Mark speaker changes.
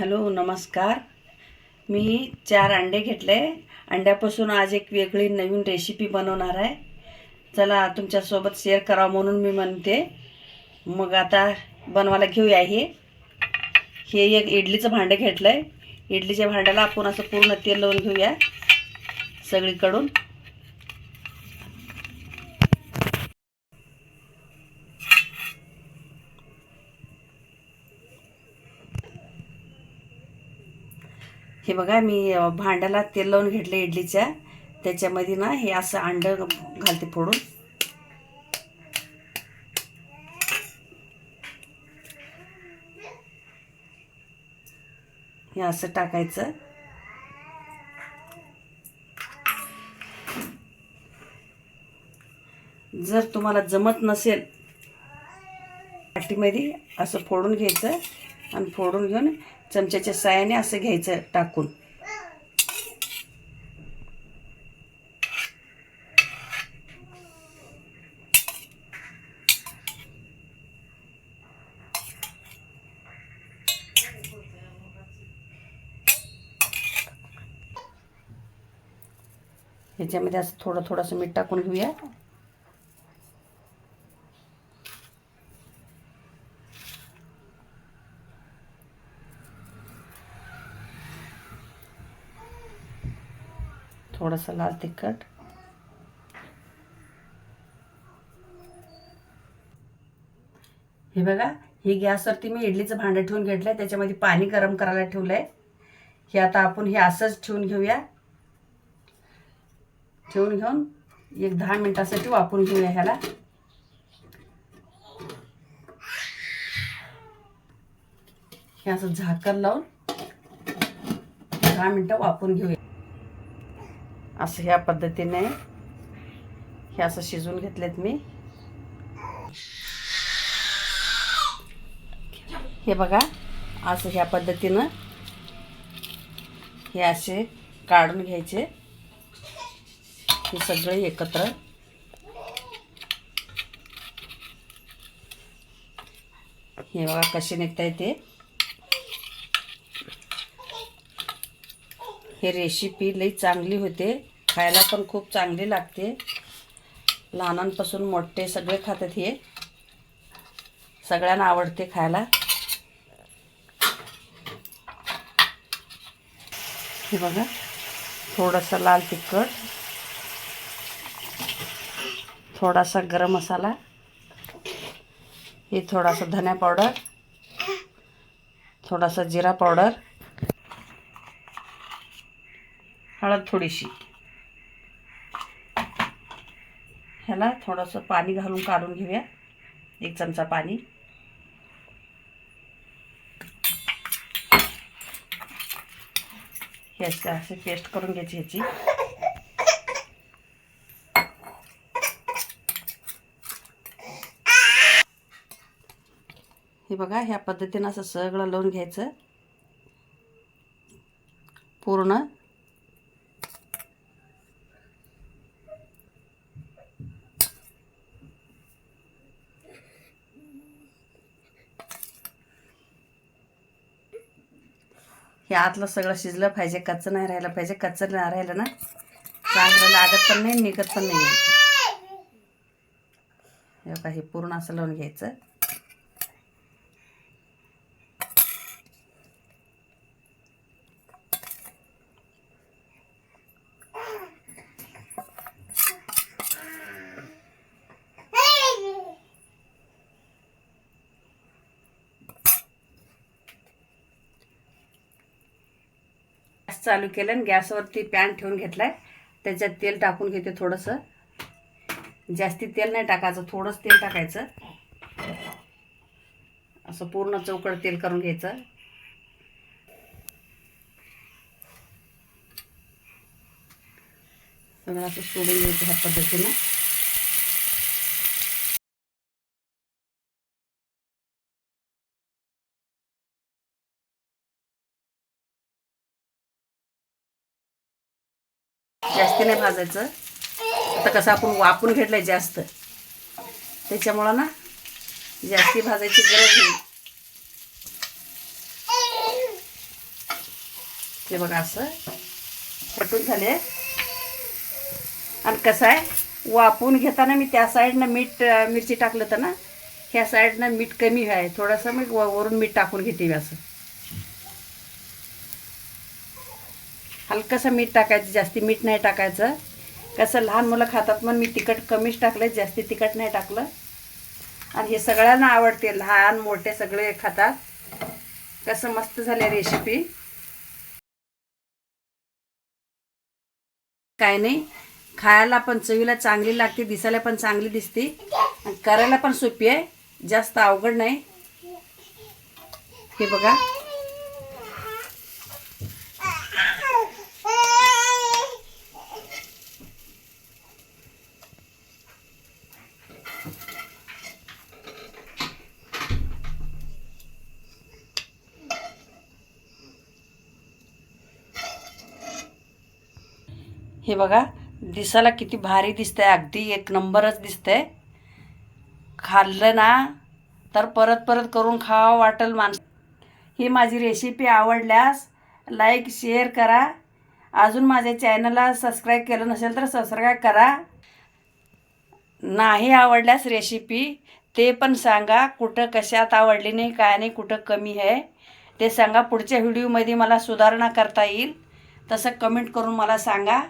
Speaker 1: Hello नमस्कार. मी चार अंडे घेतले. अंड्यापासून आज एक वेगळी नवीन रेसिपी बनवणार आहे. चला तुमच्यासोबत शेअर करावं म्हणून मी म्हणते. मग आता बनवायला घेऊया हे. हे एक इडलीचं भांडं घेतलं आहे इडलीच्या भांड्याला आपण असं पूर्ण तेल लावून घेऊया सगळीकडून. हे बघा मी भांड्याला तेल लावून घेतलं इडलीच्या. त्याच्यामध्ये ना हे असं अंडं घालते फोडून. हे असं टाकायचं. जर तुम्हाला जमत नसेल पाटीमध्ये असं फोडून घ्यायचं. आणि फोडून घेऊन चमच्याच्या सायाने असं घ्यायचं टाकून. ह्याच्यामध्ये असं थोडं थोडंसं मीठ टाकून घेऊया. थोडंसं लाल तिखट. हे बघा हे गॅसवरती मी इडलीचं भांडं ठेवून घेतलं आहे त्याच्यामध्ये पाणी गरम करायला ठेवलं आहे हे आता आपण हे असंच ठेवून घेऊया. ठेवून घेऊन एक दहा मिनटासाठी वापरून घेऊया ह्याला. हे असं झाकण लावून दहा मिनटं वापरून घेऊया. असं ह्या पद्धतीने हे असं शिजवून घेतलेत मी. हे बघा असं ह्या पद्धतीनं हे असे काढून घ्यायचे. हे सगळे एकत्र. हे बघा कसे निघता येते हे रेसिपी लई चांगली होते. खायला पण खूप चांगली लागते. लहानांपासून मोठे सगळे खातात हे. सगळ्यांना आवडते खायला. हे बघा थोडासा लाल तिखट थोडासा गरम मसाला हे थोडासा धन्या पावडर थोडासा जिरा पावडर हळद थोडीशी. ह्याला थोडंसं पाणी घालून काढून घेऊया. एक चमचा पाणी. हे असे पेस्ट करून घ्यायची ह्याची. हे बघा ह्या पद्धतीनं असं सगळं लावून घ्यायचं. पूर्ण हे आतलं सगळं शिजलं पाहिजे कच्चं नाही राहिलं पाहिजे कच्चं नाही राहिलं ना चांगलं लागत पण नाही निघत पण नाही. हे पूर्ण असं लावून घ्यायचं. गॅस चालू केलं आणि गॅसवरती पॅन ठेवून घेतलाय. त्याच्यात तेल टाकून घेते थोडंसं. जास्ती तेल नाही टाकायचं थोडंच तेल टाकायचं. असं पूर्ण चौकड तेल करून घ्यायचं. सगळं असं सोडून घ्यायचं ह्या पद्धतीनं. जास्त नाही भाजायचं. आता कसं आपण वापून घेतलंय जास्त. त्याच्यामुळं ना जास्ती भाजायची गरज नाही. ते बघा असं पटून झाले. आणि कसं आहे वापून घेताना मी त्या साईडनं मीठ मिरची टाकलं तर ना ह्या साईडनं मीठ कमी आहे थोडंसं मी व- वरून मीठ टाकून घेते मी असं. हलकंसं मीठ टाकायचं जास्ती मीठ नाही टाकायचं. कसं लहान मुलं खातात म्हणून मी तिखट कमीच टाकलं जास्ती तिखट नाही टाकलं. आणि हे सगळ्यांना आवडते लहान मोठे सगळे खातात. कसं मस्त झाले रेसिपी काय नाही खायला पण चवीला चांगली लागते दिसायला पण चांगली दिसते. आणि करायला पण सोपी आहे जास्त अवघड नाही. हे बघा. हे बघा दिसायला किती भारी दिसतंय. अगदी एक नंबरच दिसतंय. खाल्लं ना तर परत परत करून खावं वाटेल माणसं. ही माझी रेसिपी आवडल्यास लाईक शेअर करा. अजून माझ्या चॅनलला सबस्क्राईब केलं नसेल तर सबस्क्राईब करा. नाही आवडल्यास रेसिपी ते पण सांगा कुठं कशात आवडली नाही काय नाही कुठं कमी आहे. ते सांगा पुढच्या व्हिडिओमध्ये मला सुधारणा करता येईल. तसं कमेंट करून मला सांगा.